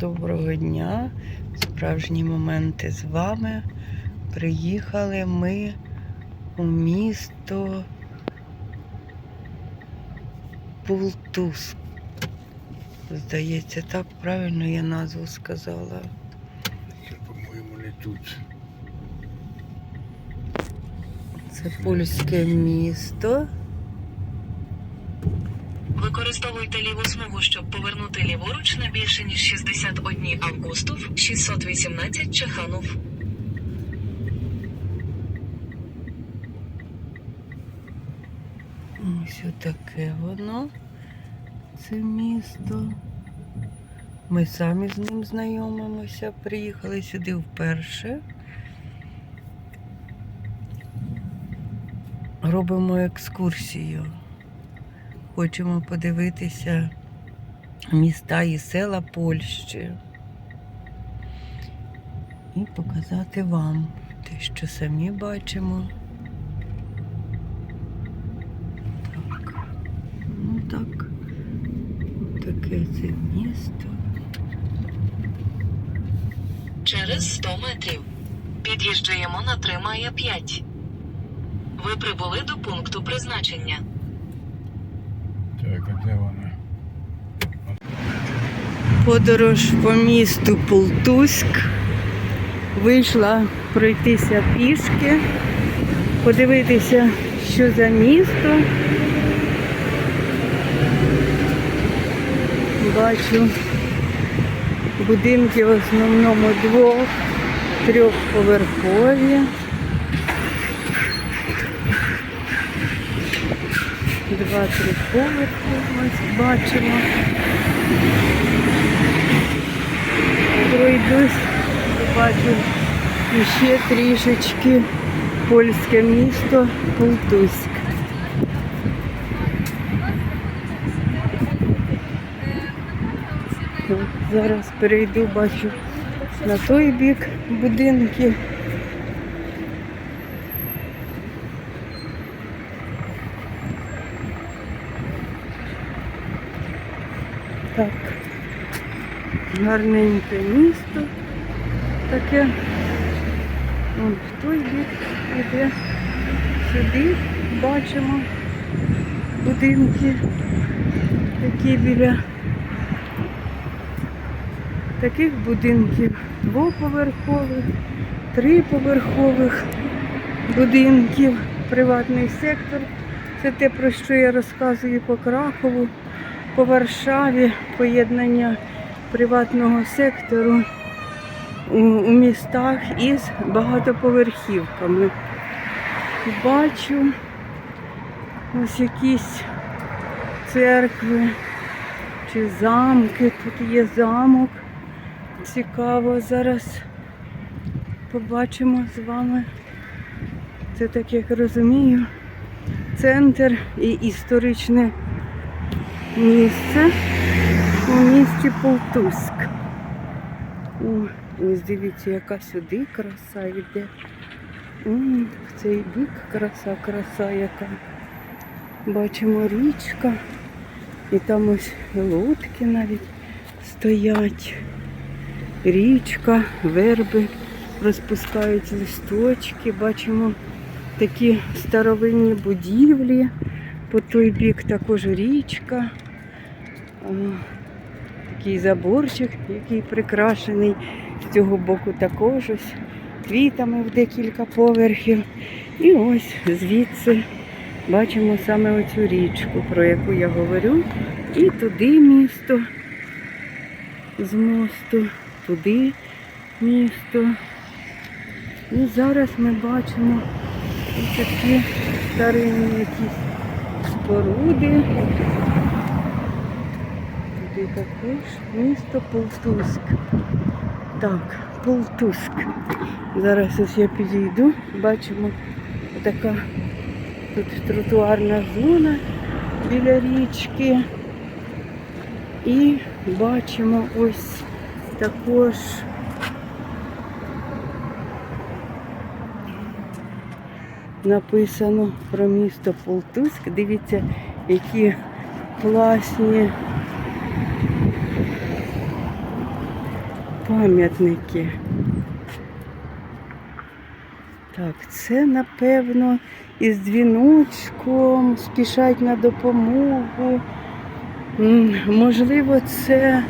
доброго дня. Справжні моменти з вами. Приїхали ми у місто Пултус. Здається, так правильно я назву сказала. Це, по-моєму, не тут. Це польське місто. Використовуйте ліву смугу, щоб повернути ліворуч на більше ніж 61 Августов, 618 Чеханов. Ось таке воно, це місто. Ми самі з ним знайомимося, приїхали сюди вперше. Робимо екскурсію. Хочемо подивитися міста і села Польщі. І показати вам те, що самі бачимо. Так. Ну так. Таке це місто. Через 100 метрів. Під'їжджаємо на 3 мая 5. Ви прибули до пункту призначення. Так, а де вона? Подорож по місту Полтуськ. Вийшла пройтися пішки, подивитися, що за місто. Бачу будинки в основному двох, трьохповерхові. Два-три поверхи ось бачимо. Пройдусь, побачу ще трішечки польське місто Полтуськ. Зараз перейду, бачу на той бік будинки. Так. Гарненьке місто таке. Вон в той бік іде. Сюди бачимо будинки, такі біля таких будинків двоповерхових, триповерхових будинків, приватний сектор. Це те, про що я розказую по Кракову, по Варшаві, поєднання приватного сектору у, у містах із багатоповерхівками. Бачу ось якісь церкви чи замки. Тут є замок. Цікаво зараз побачимо з вами. Це так як розумію, центр і історичне місце у місті Полтуськ. О, дивіться, яка сюди краса йде. В цей бік краса, краса яка. Бачимо річка. І там ось лодки навіть стоять. Річка, верби розпускають листочки. Бачимо такі старовинні будівлі. По той бік також річка. Такий заборчик, який прикрашений. З цього боку також ось квітами в декілька поверхів. І ось звідси бачимо саме оцю річку, про яку я говорю. І туди місто з мосту, туди місто. І зараз ми бачимо ось такі старинні якісь споруди. Туди також місто Полтуск. Так, Полтуск. Зараз ось я підійду, бачимо така тут тротуарна зона біля річки. І бачимо ось також написано про місто Полтуськ. Дивіться, які класні пам'ятники. Так, це напевно із дзвіночком спішать на допомогу. Можливо, це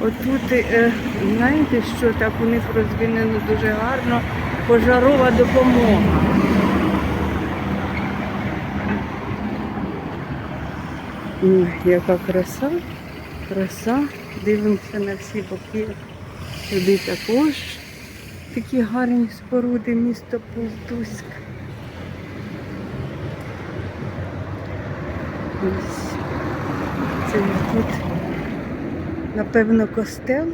отут, е, знаєте, що так у них розвинено дуже гарно пожарова допомога. Яка краса, краса. Дивимося на всі боки. Туди також такі гарні споруди місто Полтуськ. Ось. Це тут, напевно, костел.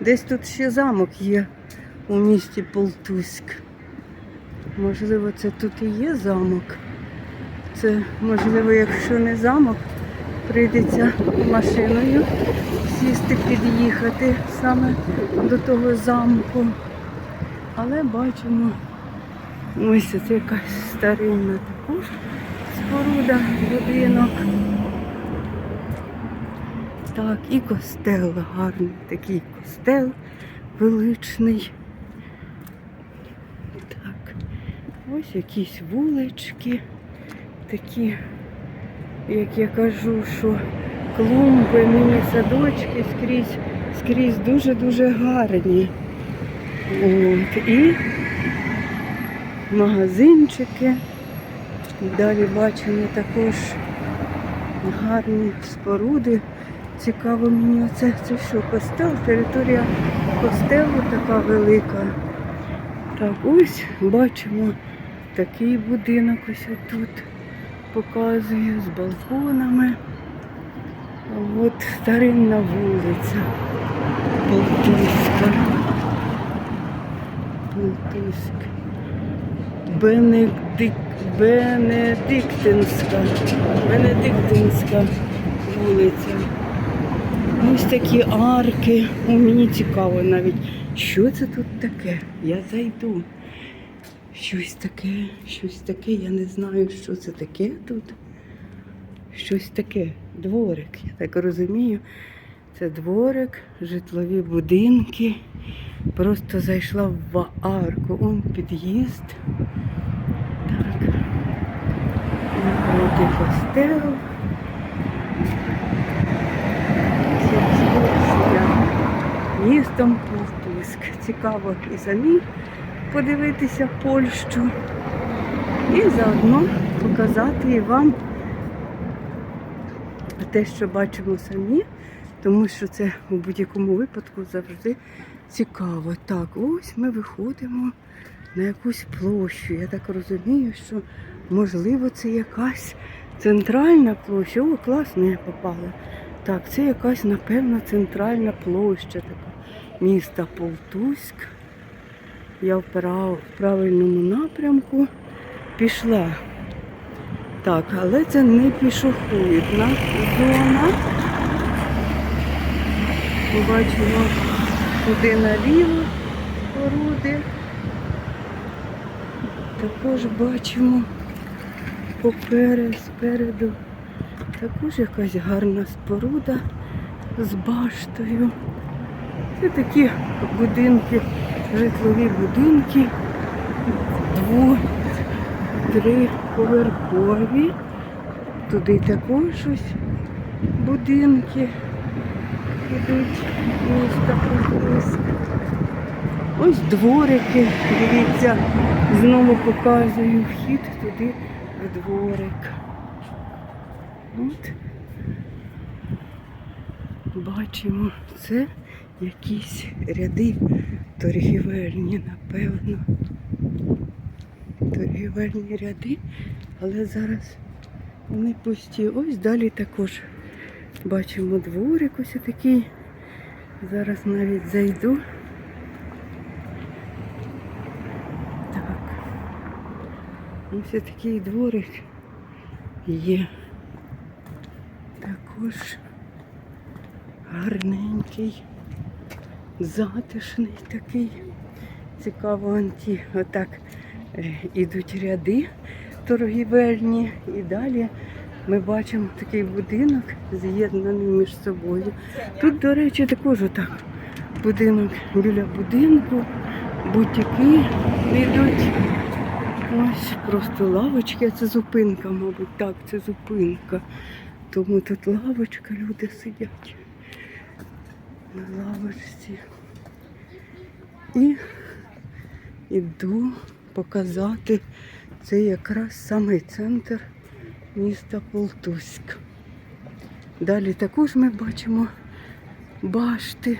Десь тут ще замок є у місті Полтуськ. Можливо, це тут і є замок. Це, можливо, якщо не замок, прийдеться машиною сісти, під'їхати саме до того замку. Але бачимо, ось це якась старинна також споруда, будинок. Так, і костел гарний, такий костел величний. Так, ось якісь вулички, такі, як я кажу, що клумби, міні-садочки скрізь, скрізь дуже-дуже гарні. От, і магазинчики. Далі бачимо також гарні споруди. Цікаво мені оце це що, костел, територія костелу така велика. Так, ось бачимо такий будинок ось тут показую з балконами. От старинна вулиця Полтуська. Полтуськ. Бенедик... Бенедиктинська. Бенедиктинська вулиця. Ось такі арки. О, мені цікаво навіть, що це тут таке. Я зайду. Щось таке, щось таке, я не знаю, що це таке тут. Щось таке. Дворик, я так розумію. Це дворик, житлові будинки. Просто зайшла в арку. Он під'їзд. Так. Напроти костел. Це Містом Полтуск. Цікаво і самі подивитися Польщу. І заодно показати вам те, що бачимо самі, тому що це у будь-якому випадку завжди цікаво. Так, ось ми виходимо на якусь площу. Я так розумію, що можливо це якась центральна площа. О, класно я попала. Так, це якась, напевно, центральна площа така міста Полтуськ. Я в в правильному напрямку пішла. Так, але це не пішохідна зона. Побачимо туди наліво споруди. Також бачимо попереду, спереду також якась гарна споруда з баштою. Це такі будинки, житлові будинки, дво, три поверхові. Туди також ось будинки ідуть міста Полтавськ. Ось дворики, дивіться, знову показую вхід туди в дворик. От. Бачимо, це якісь ряди торгівельні, напевно. Торгівельні ряди, але зараз вони пусті. Ось далі також бачимо дворик ось такий. Зараз навіть зайду. Так. Ось такий дворик є. Також гарненький, затишний такий. Цікаво, анті, отак е, ідуть ряди торгівельні і далі ми бачимо такий будинок з'єднаний між собою. Тут, до речі, також отак будинок біля будинку, бутики йдуть. Ось просто лавочки, це зупинка, мабуть, так, це зупинка. Тому тут лавочка, люди сидять на лавочці. І йду показати. Це якраз самий центр міста Полтуськ. Далі також ми бачимо башти.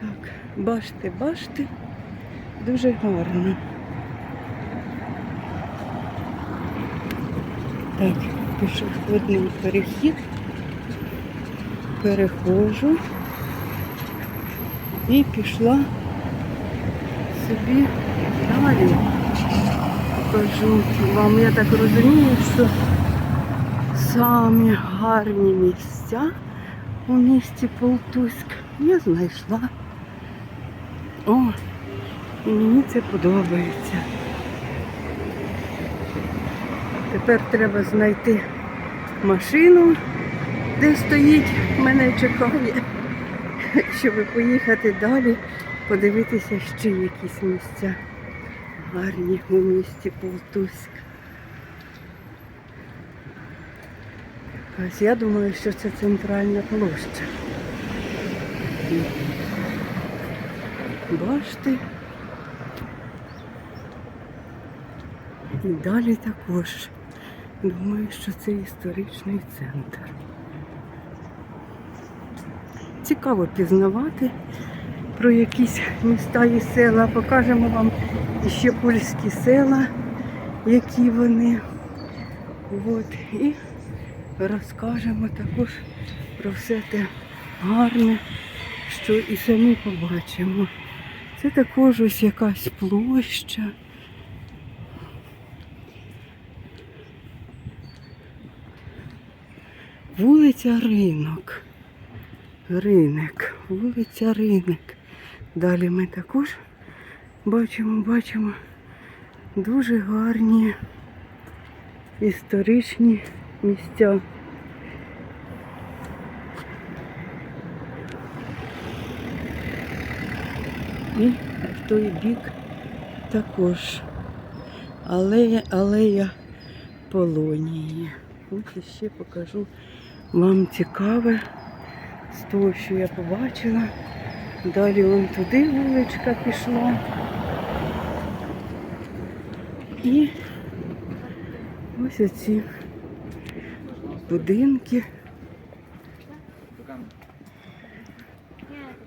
Так, башти, башти. Дуже гарно. Так, пішохідний перехід. Перехожу і пішла собі далі. Покажу вам, я так розумію, що самі гарні місця у місті Полтуськ я знайшла. О, мені це подобається. Тепер треба знайти машину, де стоїть, мене чекає, щоб поїхати далі, подивитися ще якісь місця гарні у місті Полтуськ. Ось я думаю, що це центральна площа. Башти. І далі також. Думаю, що це історичний центр. Цікаво пізнавати про якісь міста і села. Покажемо вам ще польські села, які вони. От. І розкажемо також про все те гарне, що і самі побачимо. Це також ось якась площа. Вулиця Ринок. Ринок, вулиця Ринок. Далі ми також бачимо, бачимо дуже гарні історичні місця. І в той бік також алея, алея Полонії. Ось ще покажу вам цікаве з того, що я побачила. Далі вон туди вуличка пішла. І ось оці будинки.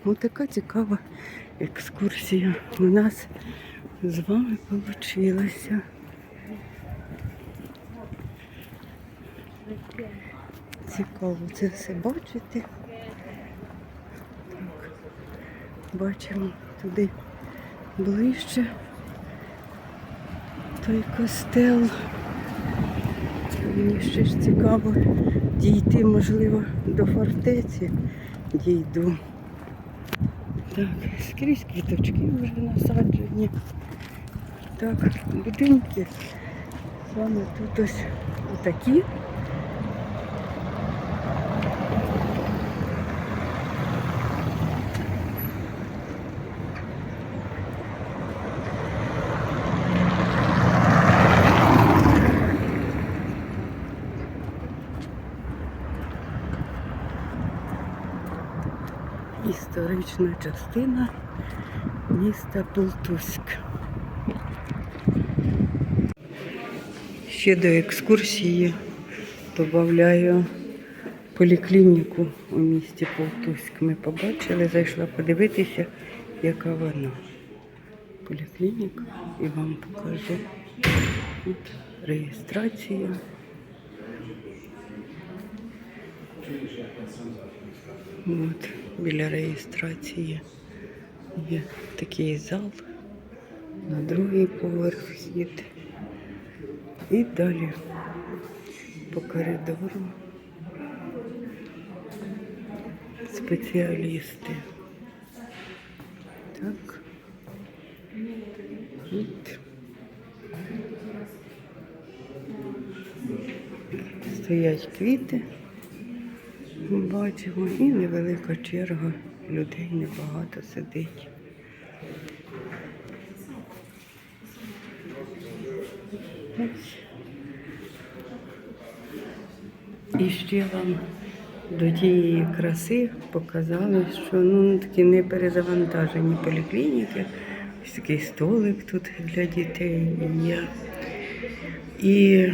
Ось така цікава екскурсія у нас з вами вийшла. Цікаво це все бачити. Так, бачимо туди ближче той костел. Мені ще ж цікаво дійти, можливо, до фортеці дійду. Так, скрізь квіточки вже насаджені. Так, будинки. Саме тут ось отакі. Історична частина міста Полтуськ. Ще до екскурсії додаю поліклініку у місті Полтуськ. Ми побачили, зайшла подивитися, яка вона. Поліклініка і вам покажу. Тут реєстрація. От, Біля реєстрації є такий зал, на другий поверх вхід. І далі по коридору спеціалісти. Так. От. Стоять квіти. Бачимо і невелика черга. Людей небагато сидить. І ще вам до тієї краси показали, що ну такі не перезавантажені поліклініки. Ось такий столик тут для дітей є. І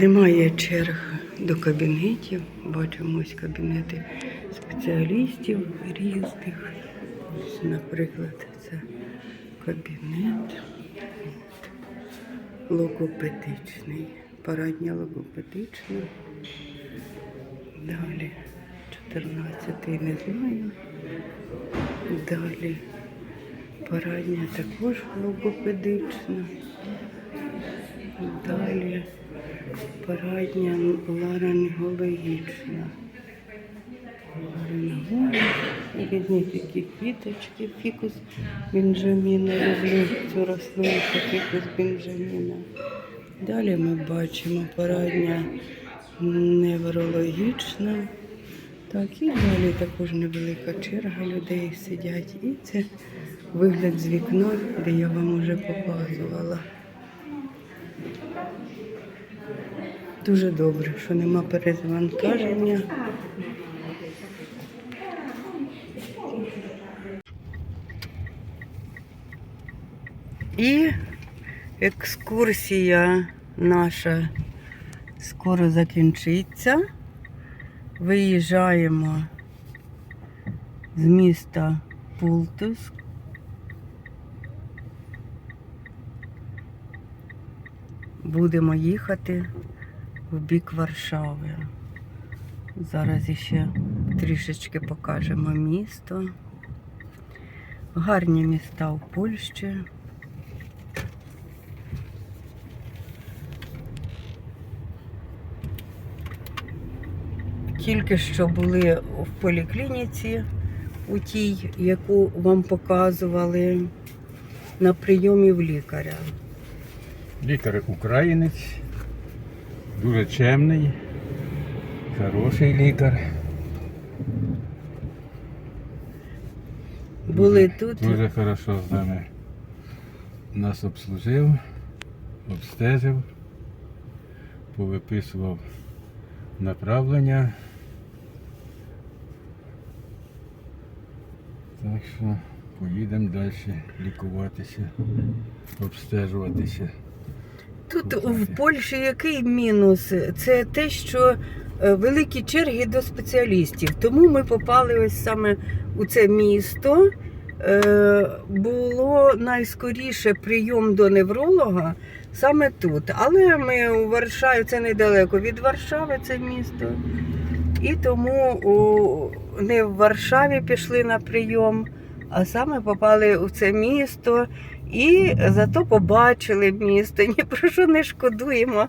немає черг до кабінетів. Бачимо ось кабінети спеціалістів різних. Ось, наприклад, це кабінет логопедичний, парадня логопедична. Далі 14 не знаю. Далі парадня також логопедична. Далі парадня ларингологічна. Ларингологія. Різні такі квіточки, фікус бенджаміна. Люблю цю рослинку, фікус бенджаміна. Далі ми бачимо парадня неврологічна. Так, і далі також невелика черга людей сидять. І це вигляд з вікна, де я вам вже показувала. Дуже добре, що нема перезвантаження. І екскурсія наша скоро закінчиться. Виїжджаємо з міста Пултус. Будемо їхати в бік Варшави. Зараз іще трішечки покажемо місто. Гарні міста в Польщі. Тільки що були в поліклініці, у тій, яку вам показували на прийомі в лікаря. Лікар українець, дуже чемний, хороший лікар. Були Дуже- тут. Дуже хорошо з нами нас обслужив, обстежив, повиписував направлення. Так що поїдемо далі лікуватися, обстежуватися. Тут в Польщі який мінус? Це те, що е, великі черги до спеціалістів. Тому ми попали ось саме у це місто. Е, Було найскоріше прийом до невролога саме тут. Але ми у Варшаві, це недалеко від Варшави, це місто. І тому у, не в Варшаві пішли на прийом, а саме попали у це місто. І зато побачили місто, ні про що не шкодуємо.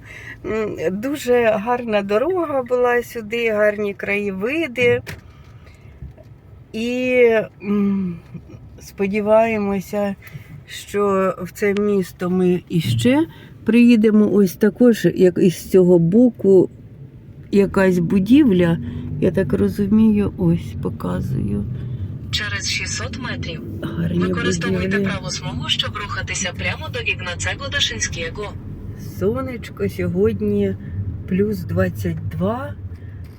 Дуже гарна дорога була сюди, гарні краєвиди. І сподіваємося, що в це місто ми іще приїдемо. Ось також, як із цього боку, якась будівля. Я так розумію, ось показую. Через 600 метрів. Гарні Використовуйте праву смугу, щоб рухатися прямо до Ігнацего Дашинського. Сонечко сьогодні плюс 22,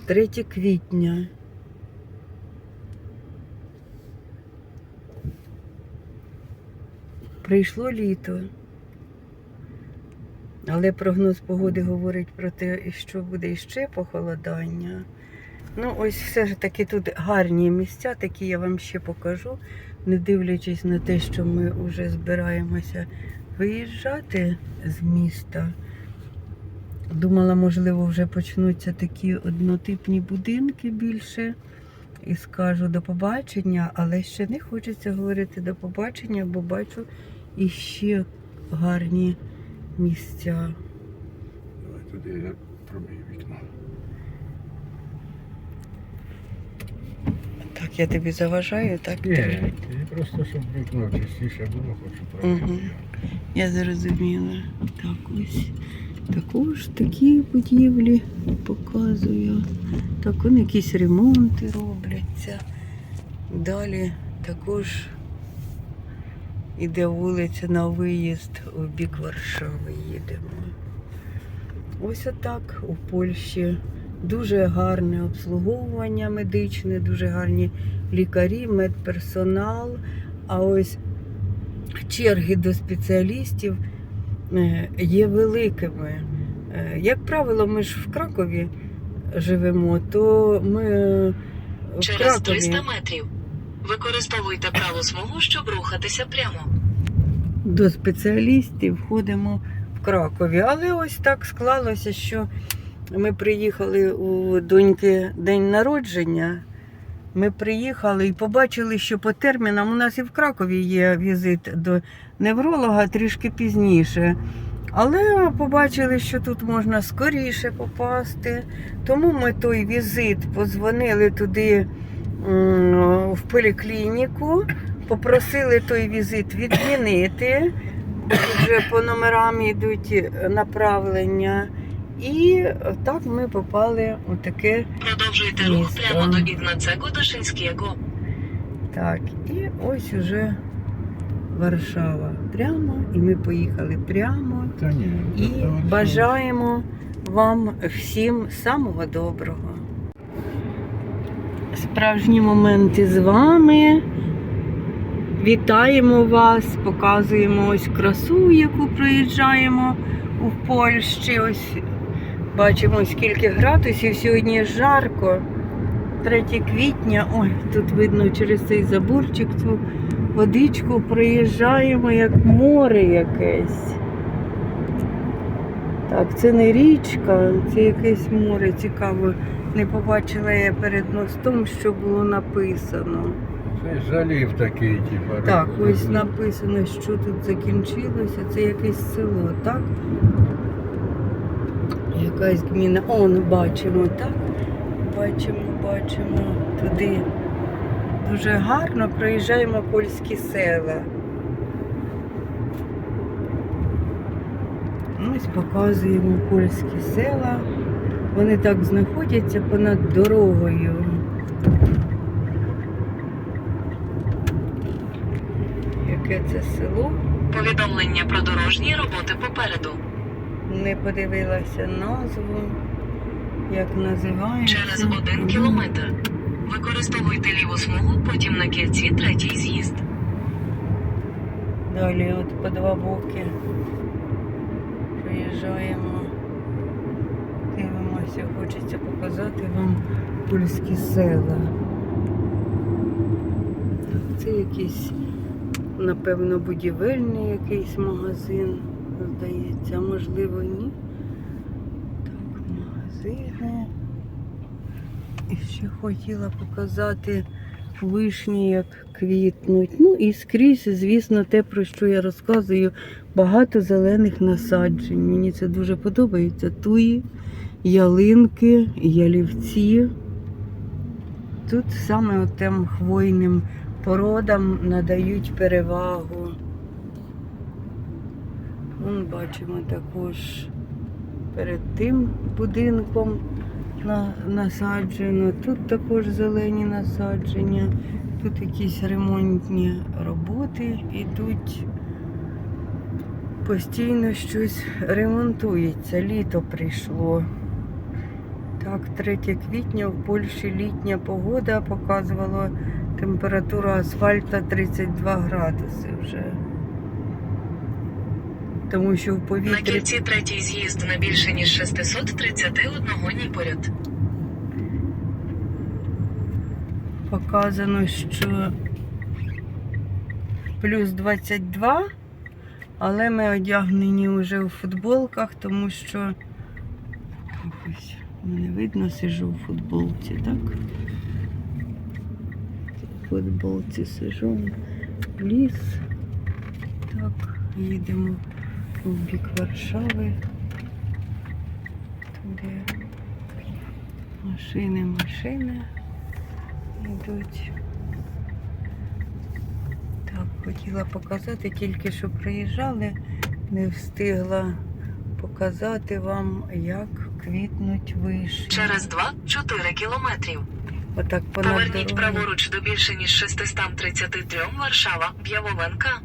3 квітня. Прийшло літо. Але прогноз погоди говорить про те, що буде іще похолодання. Ну, ось все ж таки тут гарні місця, такі я вам ще покажу, не дивлячись на те, що ми вже збираємося виїжджати з міста. Думала, можливо, вже почнуться такі однотипні будинки більше. І скажу до побачення, але ще не хочеться говорити до побачення, бо бачу іще гарні місця. Давай туди я пробію вікно. Так, я тобі заважаю, так? Ні, просто щоб вікно чистіше було, хочу Мгм. пробити. Я зрозуміла. Так, ось Також такі будівлі показую. Так, вони якісь ремонти робляться. Далі також іде вулиця на виїзд у бік Варшави їдемо. Ось отак у Польщі дуже гарне обслуговування медичне, дуже гарні лікарі, медперсонал. А ось черги до спеціалістів е, є великими. Е, Як правило, ми ж в Кракові живемо, то ми е, в Через Кракові 300 метрів. Використовуйте праву смугу, щоб рухатися прямо. до спеціалістів ходимо в Кракові. Але ось так склалося, що ми приїхали у доньки день народження. Ми приїхали і побачили, що по термінам у нас і в Кракові є візит до невролога трішки пізніше. Але побачили, що тут можна скоріше попасти. Тому ми той візит позвонили туди в поліклініку, попросили той візит відмінити. Вже по номерам йдуть направлення. І так ми попали у таке Продовжуйте рух прямо до Ігнацего Дашинського. Так, і ось уже Варшава прямо, і ми поїхали прямо. Та ні. І та бажаємо вам всім самого доброго. Справжні моменти з вами. Вітаємо вас, показуємо ось красу, яку проїжджаємо у Польщі. Ось бачимо, скільки градусів. Сьогодні жарко. 3 квітня. Ой, тут видно через цей заборчик цю водичку проїжджаємо як море якесь. Так, це не річка, це якесь море цікаво. Не побачила я перед мостом, що було написано. Це жалів такий, типу. Так, ось написано, що тут закінчилося. Це якесь село, так? Якась гміна. О, ну бачимо, так? Бачимо, бачимо туди. Дуже гарно проїжджаємо польські села. Ось показуємо польські села. Вони так знаходяться понад дорогою. Яке це село? Повідомлення про дорожні роботи попереду. Не подивилася назву, як називається. Через один кілометр. Використовуйте ліву смугу, потім на кільці третій з'їзд. Далі от по два боки приїжджаємо, дивимося, хочеться показати вам польські села. Це якийсь, напевно, будівельний якийсь магазин, здається, можливо ні. Так, магазини. І ще хотіла показати вишні, як квітнуть. Ну і скрізь, звісно, те, про що я розказую, багато зелених насаджень. Мені це дуже подобається. Туї, ялинки, ялівці. Тут саме тим хвойним породам надають перевагу. Вон бачимо також перед тим будинком на, насаджено. Тут також зелені насадження. Тут якісь ремонтні роботи йдуть. Постійно щось ремонтується. Літо прийшло. Так, 3 квітня в Польщі літня погода показувала температура асфальта 32 градуси вже. Тому що в На кільці третій з'їзд на більше ніж 631 ні поряд. показано, що плюс 22, але ми одягнені вже у футболках, тому що ось не видно, сижу у футболці, так? В футболці сижу в ліс. Так, їдемо в бік Варшави. Туди машини, машини йдуть. Так, хотіла показати, тільки що приїжджали, не встигла показати вам, як квітнуть вишні. Через 2-4 кілометрів. Отак Поверніть праворуч до більше ніж 633 Варшава, Б'явовенка.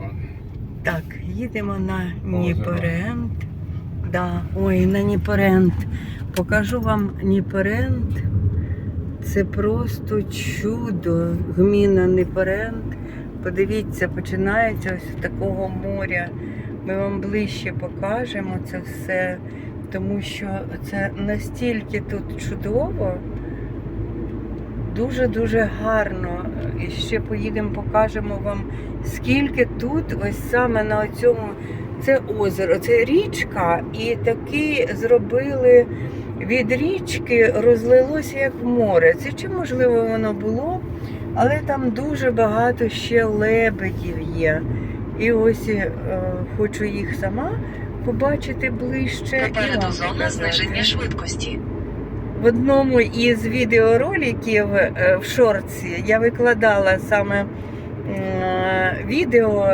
От. Так, їдемо на Ніперент. Да. Ой, на Ніперент. Покажу вам Ніперент. Це просто чудо. Гміна Ніперент. Подивіться, починається ось з такого моря. Ми вам ближче покажемо це все, тому що це настільки тут чудово, дуже-дуже гарно. І ще поїдемо, покажемо вам, скільки тут, ось саме на цьому, це озеро, це річка, і таки зробили від річки, розлилося як море. Це чи можливо воно було, але там дуже багато ще лебедів є. І ось е, хочу їх сама побачити ближче. Попереду зона зниження швидкості. В одному із відеороликів е, в шорці я викладала саме відео,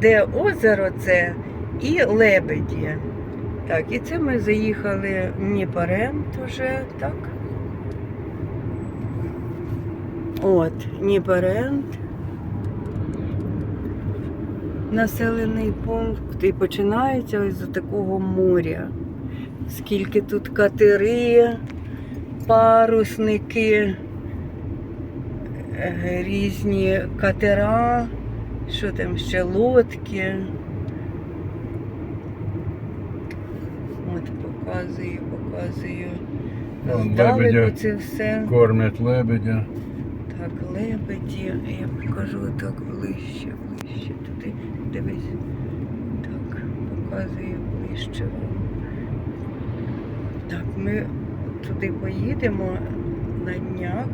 де озеро це і лебеді. Так, і це ми заїхали в Дніпарент уже, так? От, Дніпарент. Населений пункт і починається ось з такого моря. Скільки тут катери, парусники, е, різні катера, що там ще лодки. От показую, показую. Лебедя. це все. Кормять лебедя. Так, лебеді. Я покажу так ближче, ближче туди. Дивись. Так, показую ближче. Так, ми туди поїдемо на днях.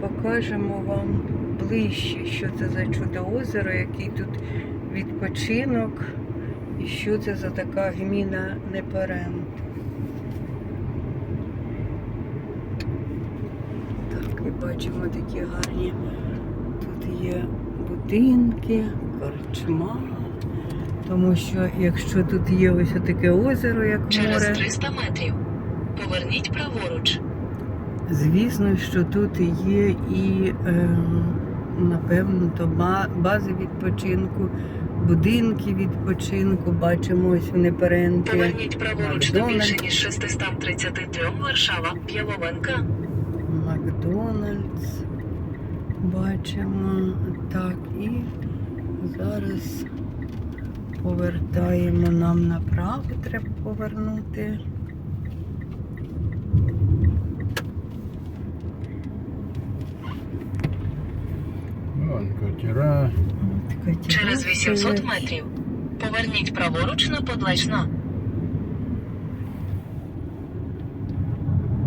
Покажемо вам ближче, що це за чудо озеро, який тут відпочинок і що це за така гміна Неперент. Так, і бачимо такі гарні. Тут є будинки, корчма. Тому що якщо тут є ось таке озеро, як Через 300 метрів. Поверніть праворуч. звісно, що тут є і е, напевно то бази відпочинку, будинки відпочинку. Бачимо ось в Неперенті. Поверніть праворуч до більше ніж 633 Варшава, Б'явовенка. Макдональдс. Бачимо. Так, і зараз повертаємо нам направо, треба повернути. Вон катера. Через 800 метрів. Поверніть праворуч на Подлечна.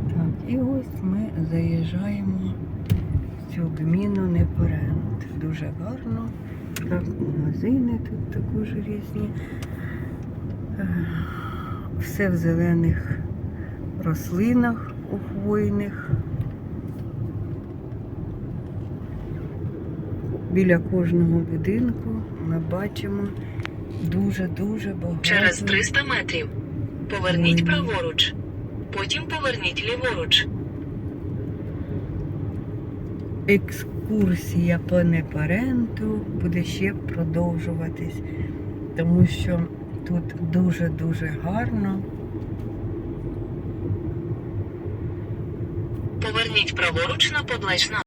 Так, і ось ми заїжджаємо в цю гміну Непорент. Дуже гарно. Так, магазини тут також різні. Е, Все в зелених рослинах у Біля кожного будинку ми бачимо дуже-дуже багато. Через 300 метрів. Поверніть Ой. праворуч. Потім поверніть ліворуч. екскурсія по Непаренту буде ще продовжуватись, тому що тут дуже-дуже гарно. Поверніть праворуч на Подлечна.